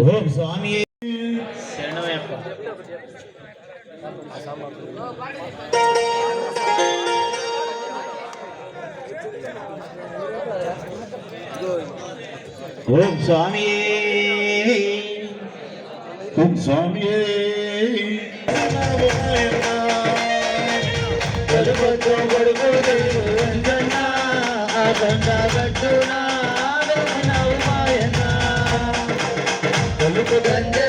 ஓம் சுவாமியே ஓம் சுவாமியே ஓம் சுவாமியே ஜன Thank you.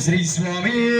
Sri Swami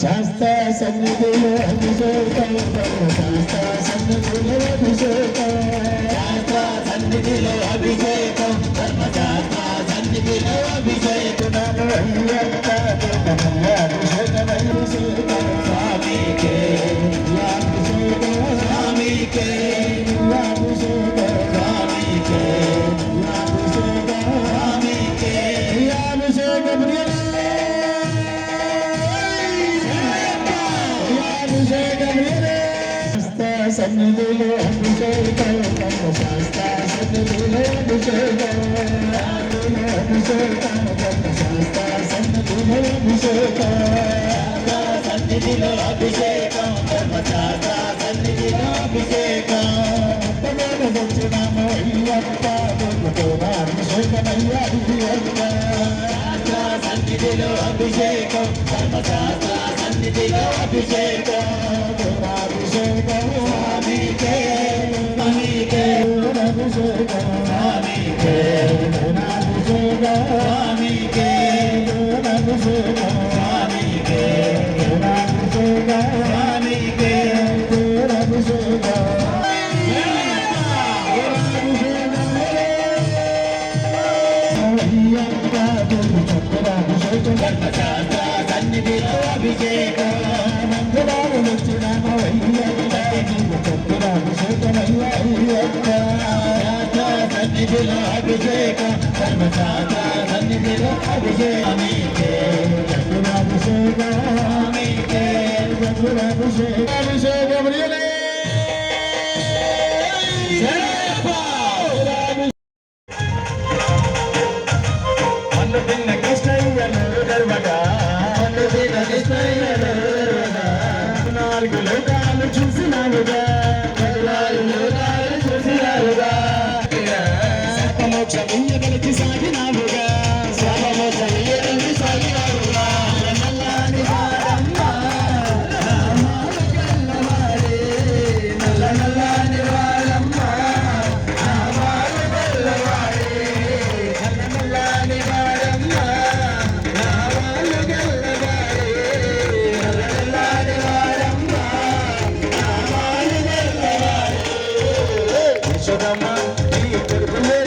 శాస్త్ర సన్నిధిలో అభిషేకం శాస్త్ర సన్నిధిలో అభిషేకం శాస్త్ర సన్నిధిలో అభిషేకం సన్నిధిలో అభిషేకం శాస్త్ర సన్నిధిలో అభిషేకం అభిషేకం అభిషేకం. సన్నిధిలో అభిషేకం ధర్మశాస్త్ర సన్నిధిలో అభిషేకం వచ్చినాము అయ్యప్ప అభిషేకమయ్యా అభిషేక ధర్మశాత సన్నిధిలో అభిషేకాభిషేక అభిషేక చూడమ్మా ఈ తెలుగులే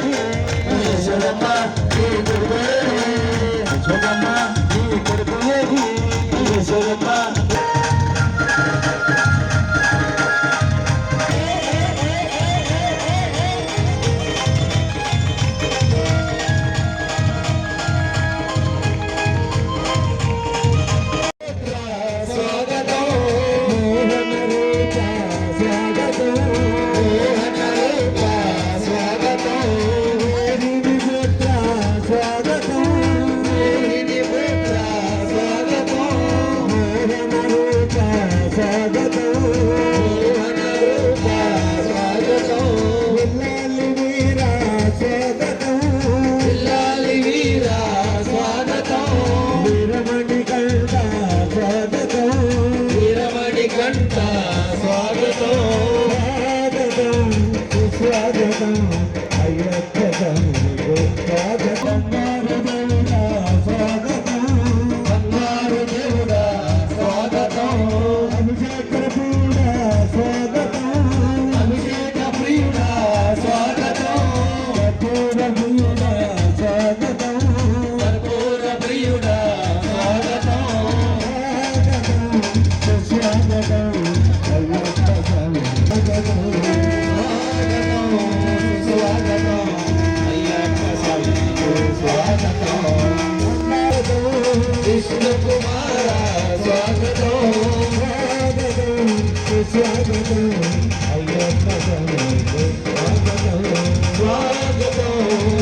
ಜಾಗದ ಇರಮಡಿ ಕಂಠ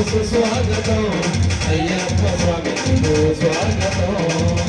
స్వాగతం. అయ్యప్ప స్వామికు స్వాగతం.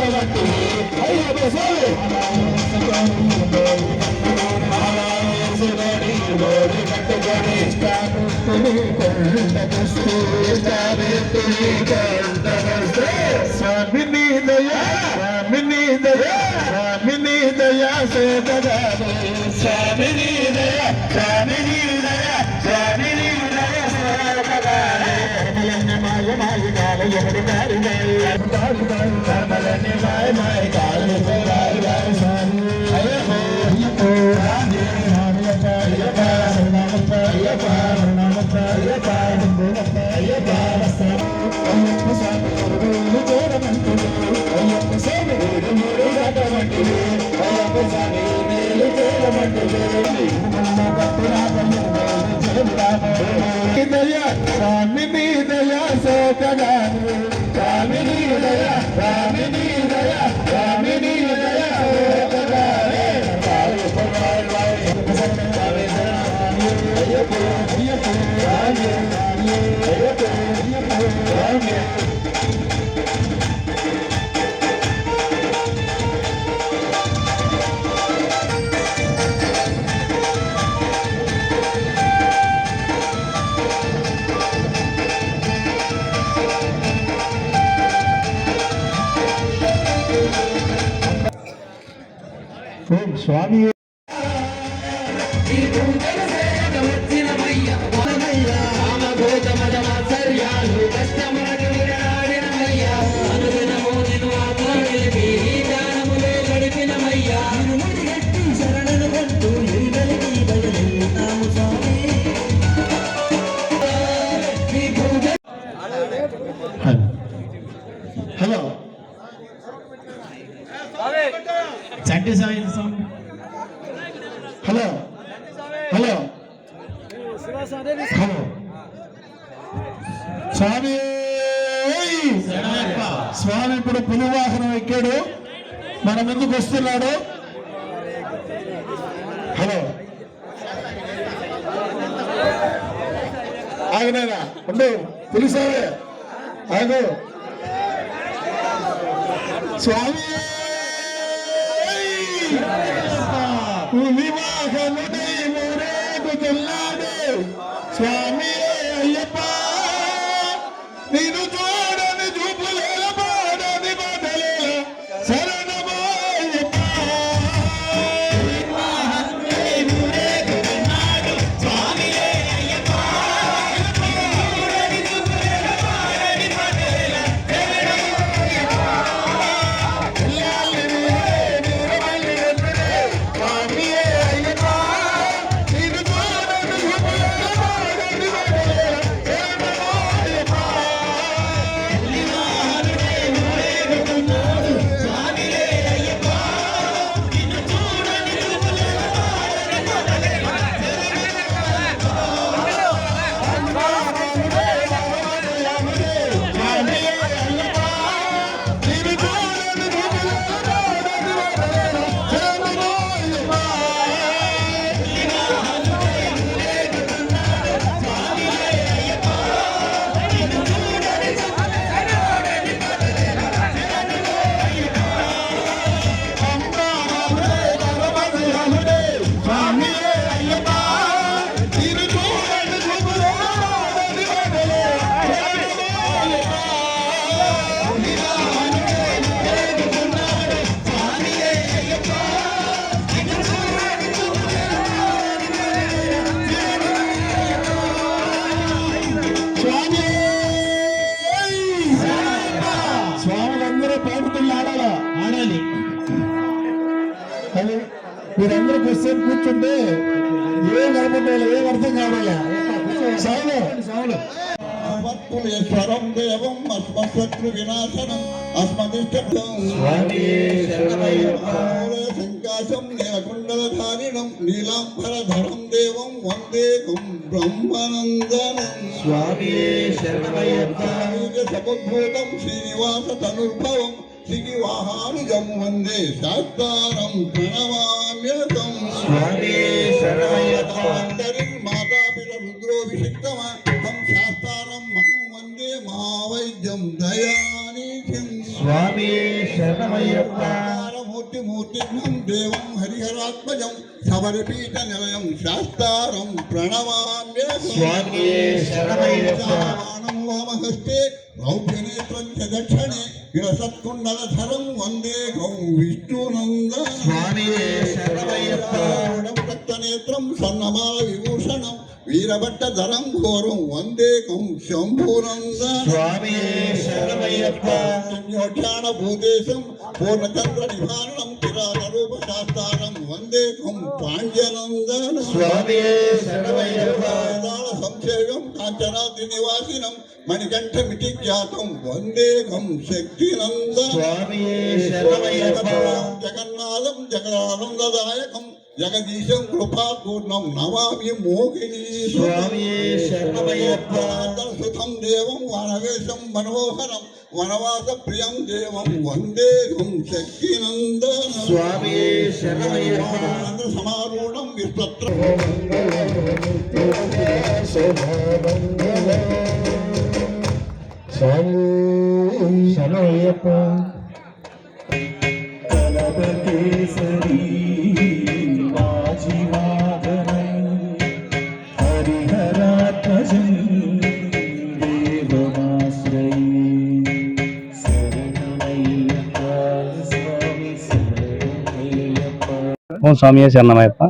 స్వామిని దయా స్వామిని దయా స్వామిని దయా సేదగా స్వామిని దయా స్వామిని దయా స్వామిని దయా సేదగా మాయ ఎవరి కారు దయా స్వామి దయా సోదగా స్వామి ఉన్నాడు? హలో. ఆగనైనా ఉండు పిలిచావే. ఆగు. స్వామి! వివాహముడై మూరేకు తెల్లాడు స్వామి! சர்வேஸ்வரம் தேவம் அஸ்மசத்ரு விநாசனம் அஸ்மதிஷ்டம் சங்காசம் நீலகுண்டலதாரிணம் நீலாம்பரதரம் தேவம் வந்தேகம் பிரம்மநந்தனம் சமத்பூதம் ஸ்ரீனிவாச தனுர்பவம் ஸ்ரீவாஹானுஜம் வந்தே சாஸ்தார మూర్తి మూర్తిఘ్నం దేవం హరిహరాత్మజం సబరిపీఠ నిలయం స్వామి శరణమయ్యప్ప. వామహస్తే రౌప్యనేత్రం చ దక్షిణే విరసత్కుండలధరం వందే గౌ విష్ణునందన స్వామి శరణమయ్యప్ప. రక్తనేత్రం సన్నమాల విభూషణం వీరభట్టధరం ఘోరం వందేకం శంభునందన స్వామి శరణమయ్యప్ప. యోక్షాణ భూదేశం పూర్ణచంద్ర నివారణం కిరాత రూప శాస్త్రం వందేకం పాండ్యనందన. స్వామి శరణమయ్యప్ప. వేదాల సంక్షేమం కాంచనాద్రి నివాసినం మణికంఠమితి ఖ్యాతం వందేకం శక్తినందన స్వామి శరణమయ్యప్ప. జగన్నాథం జగదానందదాయకం ஜெகதீசம் கிருபா பூர்ணம் நவாமி மோகினி சுதம் தேவம் வனவேசம் மனோகரம் வனவாச பிரியம் தேவம் வந்தே கம் சக்தி நந்தன சமாரூடம் விஸ்வத்திர சரணயப்பா சரி ఓం స్వామి శరణమయ్యప్ప.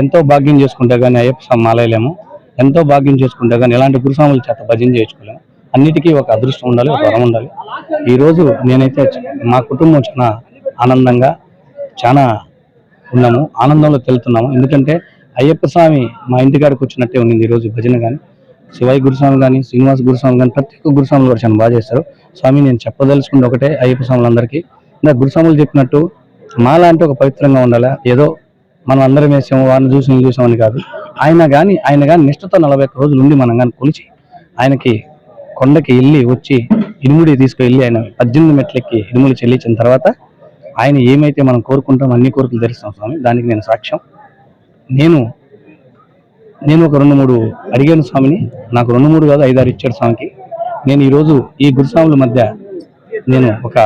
ఎంతో భాగ్యం చేసుకుంటే కానీ అయ్యప్ప స్వామి మాలయలేము ఎంతో భాగ్యం చేసుకుంటే కానీ ఎలాంటి గురుస్వాముల చేత భజన చేయించుకోలేము. అన్నిటికీ ఒక అదృష్టం ఉండాలి ఒక వరం ఉండాలి. ఈరోజు నేనైతే మా కుటుంబం చాలా ఆనందంగా చాలా ఉన్నాము ఆనందంలో తెలుతున్నాము. ఎందుకంటే అయ్యప్ప స్వామి మా ఇంటికాడికి వచ్చినట్టే ఉంది ఈరోజు భజన కానీ శివాయి గురుస్వామి కానీ శ్రీనివాస గురుస్వామి కానీ ప్రతి ఒక్క గురుస్వాములు కూడా చాలా బాగా చేస్తారు. స్వామి నేను చెప్పదలుచుకుంటే ఒకటే అయ్యప్ప స్వాములందరికీ. ఇంకా గురుస్వాములు చెప్పినట్టు మాలాంటి ఒక పవిత్రంగా ఉండాలా? ఏదో మనం అందరం వేసాము వారిని చూసి నేను చూసామని కాదు. ఆయన కానీ ఆయన కానీ నిష్ఠతో నలభై ఒక్క రోజులు ఉండి మనం కానీ కొలిచి ఆయనకి కొండకి వెళ్ళి వచ్చి ఇనుముడి తీసుకువెళ్ళి ఆయన పద్దెనిమిది మెట్లకి ఇనుముడి చెల్లించిన తర్వాత ఆయన ఏమైతే మనం కోరుకుంటామో అన్ని కోరికలు తెరుస్తాం స్వామి. దానికి నేను సాక్ష్యం. నేను నేను ఒక రెండు మూడు అడిగాను స్వామిని. నాకు రెండు మూడు కాదు ఐదారు ఇచ్చాడు స్వామికి. నేను ఈరోజు ఈ గురుస్వాముల మధ్య నేను ఒక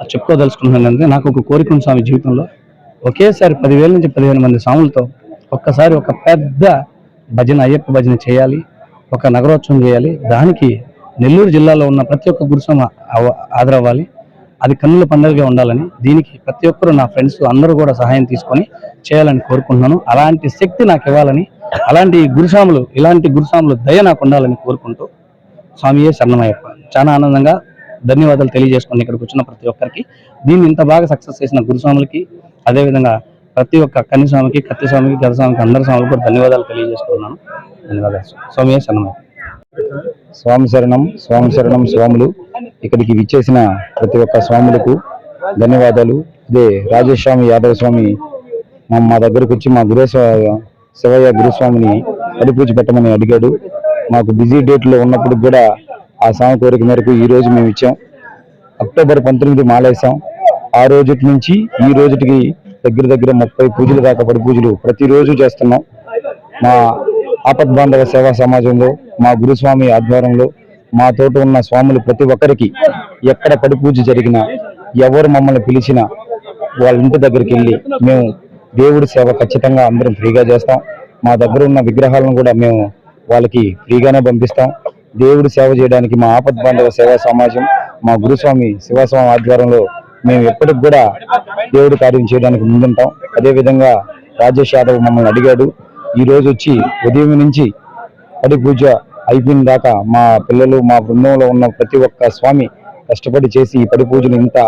చెప్పుకోదలుచుకుంటున్నాను అంటే నాకు ఒక కోరిక ఉంది స్వామి జీవితంలో. ఒకేసారి పదివేల నుంచి పదిహేను మంది స్వాములతో ఒక్కసారి ఒక పెద్ద భజన అయ్యప్ప భజన చేయాలి ఒక నగరోత్సవం చేయాలి. దానికి నెల్లూరు జిల్లాలో ఉన్న ప్రతి ఒక్క గురుస్వామి ఆదరవ్వాలి అది కన్నుల పండుగగా ఉండాలని దీనికి ప్రతి ఒక్కరు నా ఫ్రెండ్స్ అందరూ కూడా సహాయం తీసుకొని చేయాలని కోరుకుంటున్నాను. అలాంటి శక్తి నాకు ఇవ్వాలని అలాంటి గురుస్వాములు ఇలాంటి గురుస్వాములు దయ నాకు ఉండాలని కోరుకుంటూ స్వామియే శరణమయ్యప్ప. చాలా ఆనందంగా ధన్యవాదాలు తెలియజేసుకుని ఇక్కడికి వచ్చిన ప్రతి ఒక్కరికి. దీన్ని ఇంత బాగా సక్సెస్ చేసిన గురుస్వాములకి అదేవిధంగా ప్రతి ఒక్క కన్నిస్వామికి స్వామికి కత్తి స్వామికి అందరి స్వామికి కూడా ధన్యవాదాలు తెలియజేసుకున్నాను ధన్యవాదాలు. స్వామి శరణం. స్వామి శరణం స్వామి శరణం స్వాములు. ఇక్కడికి విచ్చేసిన ప్రతి ఒక్క స్వాములకు ధన్యవాదాలు. ఇదే రాజేష్ స్వామి యాదవ స్వామి మా మా దగ్గరకు వచ్చి మా గురేశ్వ శివయ్య గురుస్వామిని అడిపూచి పెట్టమని అడిగాడు. మాకు బిజీ డేట్లో ఉన్నప్పుడు కూడా ఆ స్వామి కోరిక మేరకు ఈ రోజు మేము ఇచ్చాం. అక్టోబర్ పంతొమ్మిది మాలేసాం ఆ రోజు నుంచి ఈ రోజుకి దగ్గర దగ్గర ముప్పై పూజలు దాకా పడి పూజలు ప్రతిరోజు చేస్తున్నాం. మా ఆపద్ బాంధవ సేవా సమాజంలో మా గురుస్వామి ఆధ్వర్యంలో మా తోట ఉన్న స్వాములు ప్రతి ఒక్కరికి ఎక్కడ పడి పూజ జరిగినా ఎవరు మమ్మల్ని పిలిచినా వాళ్ళ ఇంటి దగ్గరికి వెళ్ళి మేము దేవుడి సేవ ఖచ్చితంగా అందరం ఫ్రీగా చేస్తాం. మా దగ్గర ఉన్న విగ్రహాలను కూడా మేము వాళ్ళకి ఫ్రీగానే పంపిస్తాం. దేవుడి సేవ చేయడానికి మా ఆపద్ బాంధవ సేవా సమాజం మా గురుస్వామి శివస్వామి ఆధ్వర్యంలో మేము ఎప్పటికి కూడా దేవుడి కార్యం చేయడానికి ముందుంటాం. అదేవిధంగా రాజేష్ యాదవ్ మమ్మల్ని అడిగాడు ఈ రోజు వచ్చి ఉదయం నుంచి పడి పూజ అయిపోయిన దాకా మా పిల్లలు మా బృందంలో ఉన్న ప్రతి ఒక్క స్వామి కష్టపడి చేసి ఈ పడి పూజను ఇంత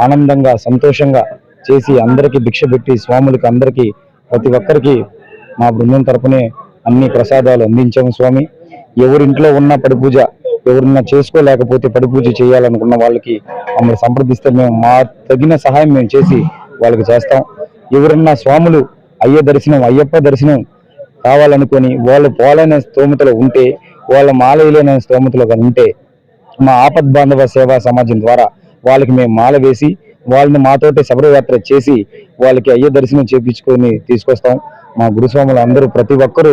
ఆనందంగా సంతోషంగా చేసి అందరికీ భిక్ష పెట్టి స్వాములకి అందరికీ ప్రతి ఒక్కరికి మా బృందం తరపునే అన్ని ప్రసాదాలు అందించాము స్వామి. ఎవరింట్లో ఉన్న పడి పూజ ఎవరన్నా చేసుకోలేకపోతే పడి పూజ చేయాలనుకున్న వాళ్ళకి మమ్మల్ని సంప్రదిస్తే మేము మా తగిన సహాయం మేము చేసి వాళ్ళకి చేస్తాం. ఎవరన్నా స్వాములు అయ్య దర్శనం అయ్యప్ప దర్శనం కావాలనుకొని వాళ్ళు పోలైన స్తోమతలో ఉంటే వాళ్ళ మాలయలేని స్తోమతలో కానీ ఉంటే మా ఆపద్ బాంధవ సేవా సమాజం ద్వారా వాళ్ళకి మేము మాల వేసి వాళ్ళని మాతోటి శబరయాత్ర చేసి వాళ్ళకి అయ్య దర్శనం చేపించుకొని తీసుకొస్తాం. మా గురుస్వాములు అందరూ ప్రతి ఒక్కరూ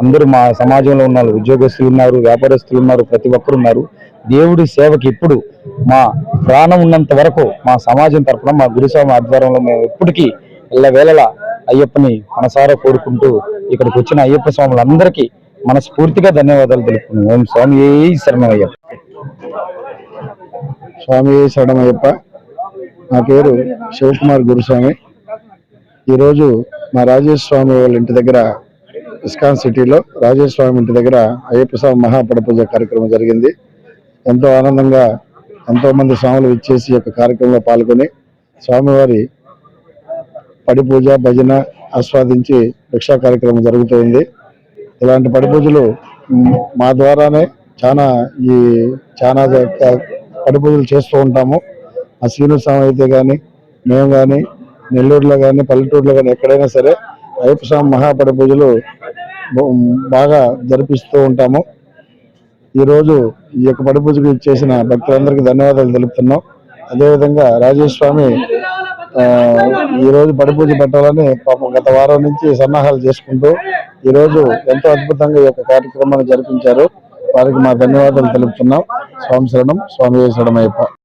అందరూ మా సమాజంలో ఉన్నారు ఉద్యోగస్తులు ఉన్నారు వ్యాపారస్తులు ఉన్నారు ప్రతి ఒక్కరు ఉన్నారు. దేవుడి సేవకి ఇప్పుడు మా ప్రాణం ఉన్నంత వరకు మా సమాజం తరపున మా గురుస్వామి ఆధ్వర్యంలో మేము ఎప్పటికీ వేళలా అయ్యప్పని మనసారా కోరుకుంటూ ఇక్కడికి వచ్చిన అయ్యప్ప స్వాములందరికీ మనస్ఫూర్తిగా ధన్యవాదాలు తెలుపుతున్నాం. ఓం స్వామి శరణం స్వామి శరణమయ్యప్ప. నా పేరు శివకుమార్ గురుస్వామి. ఈరోజు మా రాజేష్ స్వామి వాళ్ళ ఇంటి దగ్గర ఇస్కాన్ సిటీలో రాజేష్ స్వామి ఇంటి దగ్గర అయ్యప్ప స్వామి పూజ కార్యక్రమం జరిగింది. ఎంతో ఆనందంగా ఎంతో మంది స్వాములు ఇచ్చేసి ఈ యొక్క కార్యక్రమంలో పాల్గొని స్వామివారి పడిపూజ భజన ఆస్వాదించి భిక్షా కార్యక్రమం జరుగుతుంది. ఇలాంటి పడిపూజలు మా ద్వారానే చాలా ఈ చాలా పడిపూజలు చేస్తూ ఉంటాము. ఆ శ్రీను స్వామి అయితే కానీ మేము కానీ నెల్లూరులో కానీ పల్లెటూరులో కానీ ఎక్కడైనా సరే అయ్యప్ప స్వామి మహాపడి పూజలు బాగా జరిపిస్తూ ఉంటాము. ఈరోజు ఈ యొక్క పడి పూజకు చేసిన భక్తులందరికీ ధన్యవాదాలు తెలుపుతున్నాం. అదేవిధంగా రాజేష్ స్వామి ఆ, పడి పూజ పెట్టాలని పాపం గత వారం నుంచి సన్నాహాలు చేసుకుంటూ ఈరోజు ఎంతో అద్భుతంగా ఈ యొక్క కార్యక్రమాన్ని జరిపించారు. వారికి మా ధన్యవాదాలు తెలుపుతున్నాం. స్వామి శరణం స్వామి శరణమయ్యప్ప.